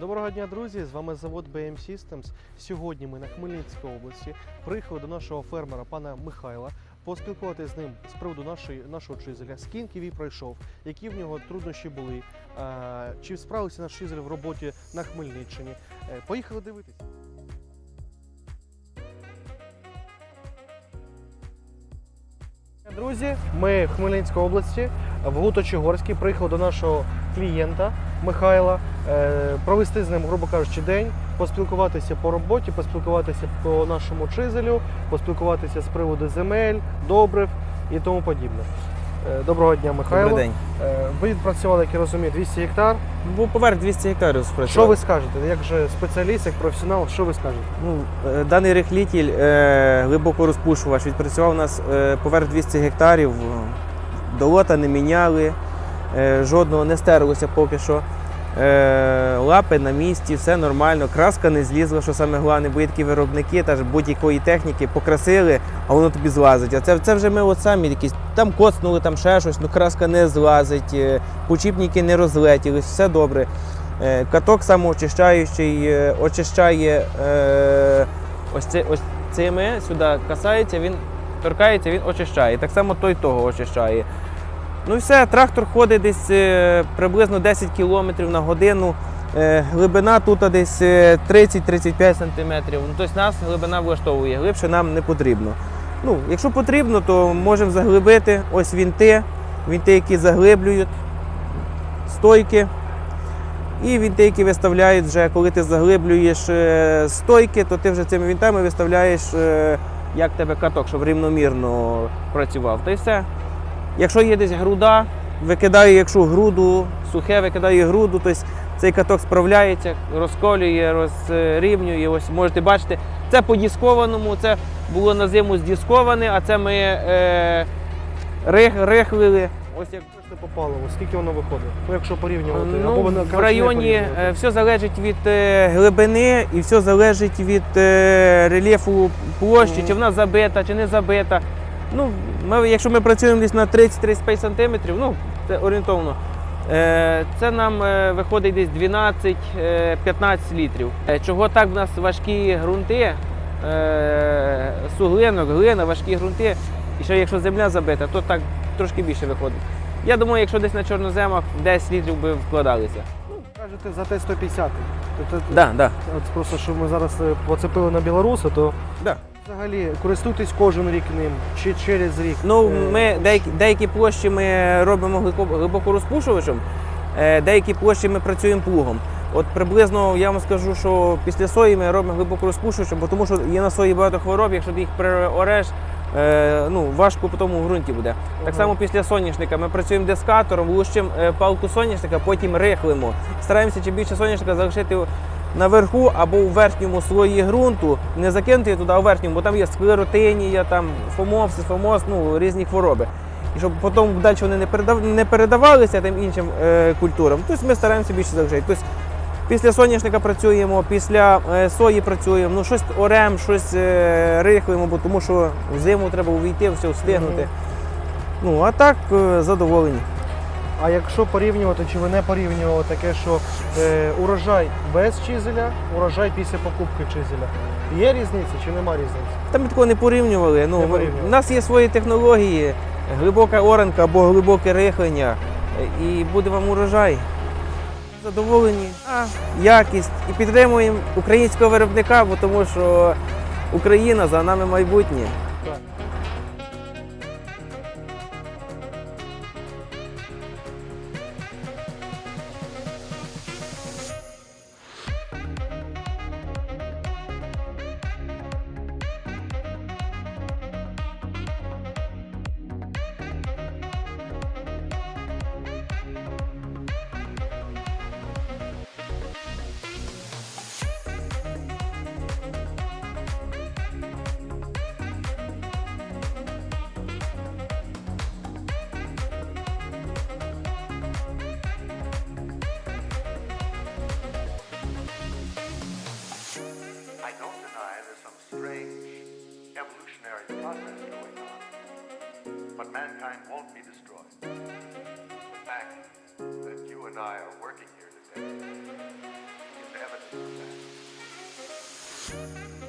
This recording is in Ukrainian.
Доброго дня, друзі! З вами завод BM Systems. Сьогодні ми на Хмельницькій області приїхали до нашого фермера пана Михайла поспілкуватися з ним з приводу нашої, нашого чизеля, скільки він пройшов, які в нього труднощі були, е, чи справився наш чизель в роботі на Хмельниччині. Е, Поїхали дивитися. Друзі, ми в Хмельницькій області, в Гуточогорській, приїхали до нашого клієнта Михайла, е, провести з ним, грубо кажучи, день, поспілкуватися по роботі, поспілкуватися по нашому чизелю, поспілкуватися з приводу земель, добрив і тому подібне. Е, Доброго дня, Михайло. Добрий день. Е, Ви відпрацювали, як я розумію, 200 гектар. Був поверх 200 гектарів Що ви скажете? Як же спеціаліст, як професіонал, що ви скажете? Ну, даний рихлітіль е, глибоко розпушувач відпрацював у нас поверх 200 гектарів. Долота не міняли, жодного не стерлося поки що. Е, лапи на місці, все нормально. Краска не злізла, що саме головне, бо є такі виробники та ж будь-якої техніки покрасили, а воно тобі злазить. А це, це вже ми от самі якісь там коцнули, там ще щось, ну краска не злазить, е, почіпники не розлетілись, все добре. Е, Каток самоочищаючий, е, очищає е, ось, це, ось цими сюди касається, він торкається, він очищає. Так само той того очищає. Ну і все, трактор ходить десь е, приблизно 10 км на годину. Е, Глибина тут десь е, 30-35 см. Ну, тобто нас глибина влаштовує, глибше нам не потрібно. Ну, якщо потрібно, то можемо заглибити. Ось вінти, вінти, які заглиблюють, стойки. І вінти, які виставляють вже, коли ти заглиблюєш е, стойки, то ти вже цими вінтами виставляєш, е, як тебе каток, щоб рівномірно працював. Та й все. Якщо є десь груда, викидаю, якщо груду, сухе, викидаю груду, тобто цей каток справляється, розколює, розрівнює. Ось можете бачити, це по діскованому, це було на зиму здісковане, а це ми е, рих, рихлили. Ось як Бачите, по паливу, скільки воно виходить? Ну, якщо порівнювати. Ну, або воно, в районі е, все залежить від е, глибини і все залежить від е, рельєфу площі, Мгм. чи вона забита, чи не забита. Ну, ми, якщо ми працюємо десь на 30-35 см, ну, це орієнтовно, е, це нам е, виходить десь 12-15 літрів. Е, Чого так в нас важкі ґрунти, суглинок, глина, важкі ґрунти, і ще якщо земля забита, то так трошки більше виходить. Я думаю, якщо десь на чорноземах 10 літрів би вкладалися. Кажете, за Т-150. Тобто, Да, да. Просто що ми зараз поцепили на білоруса, то Да. Взагалі користуйтесь кожен рік ним чи через рік. Ну, Е, ми деякі, деякі площі ми робимо глибоко, розпушувачем, е, деякі площі ми працюємо плугом. От приблизно я вам скажу, що після сої ми робимо глибоко розпушувачем, бо тому що є на сої багато хвороб, якщо ти їх переореш, е, ну, важко по тому в ґрунті буде. Так само після соняшника ми працюємо дискатором, лущимо е, палку соняшника, потім рихлимо. Стараємося чим більше соняшника залишити наверху або у верхньому слої ґрунту, не закинути туди, у верхньому, бо там є склеротинія, там фомоз, сифомоз, ну, різні хвороби. І щоб потім далі вони не, передав, не передавалися тим іншим е, культурам, тобто ми стараємося більше залишити. Тобто після соняшника працюємо, після е, сої працюємо, ну щось орем, щось е, рихлимо, бо тому що в зиму треба увійти, все встигнути. Мгм. Ну, а так е, задоволені. А якщо порівнювати, чи ви не порівнювали таке, що е, урожай без чизеля, урожай після покупки чизеля. Є різниця чи нема різниці? Там ми такого не порівнювали. Ну, Не порівнювали. У нас є свої технології, глибока оранка або глибоке рихлення, і буде вам урожай. Задоволені, а, якість і підтримуємо українського виробника, бо тому що Україна за нами майбутнє. Так. there's process going on. But mankind won't be destroyed. The fact that you and I are working here today is evidence of that.